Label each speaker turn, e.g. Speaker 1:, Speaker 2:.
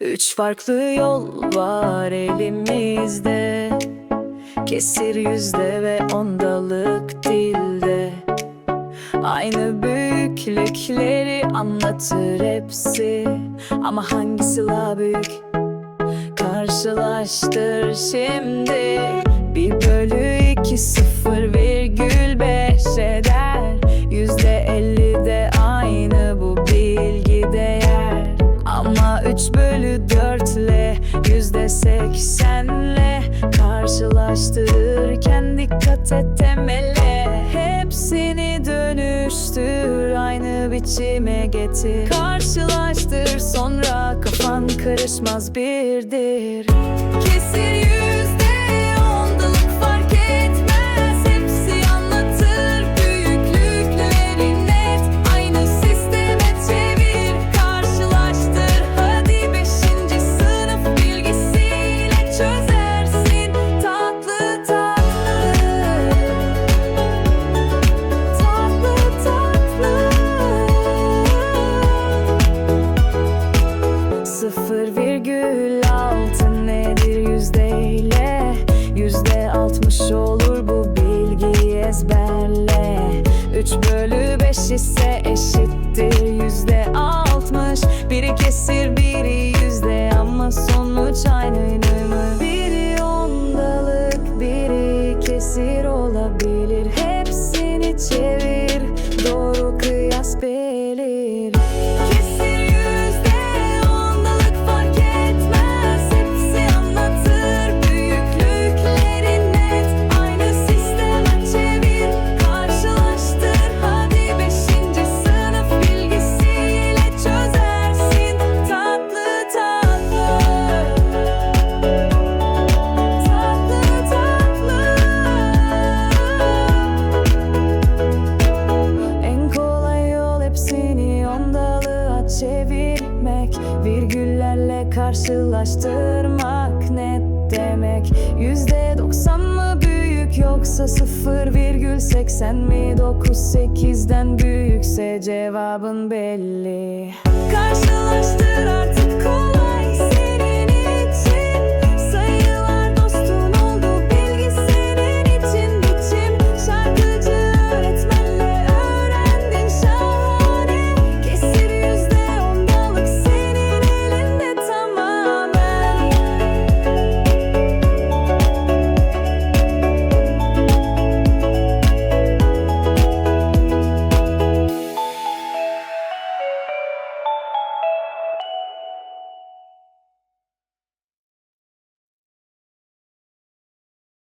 Speaker 1: Üç farklı yol var elimizde. Kesir yüzde ve ondalık dilde. Aynı büyüklükleri anlatır hepsi. Ama hangisi la büyük? Karşılaştır şimdi. Bir bölü iki sıfır virgül Karşılaştırırken dikkat et temele. Hepsini dönüştür aynı biçime getir. Karşılaştır sonra kafan karışmaz birdir. Kesir yüzde Sıfır virgül altı nedir? Yüzdeyle Yüzde altmış olur bu bilgiyi ezberle. Üç bölü beş ise eşittir. Yüzde altmış Biri kesir biri yüzde. Ama sonuç aynı mı? Biri ondalık biri kesir olabilir. Hepsini çevir çevirmek Virgüllerle karşılaştırmak ne demek. Yüzde doksan mı büyük yoksa sıfır virgül seksen mi? Dokuz sekizden büyükse cevabın belli. Karşılaştır artık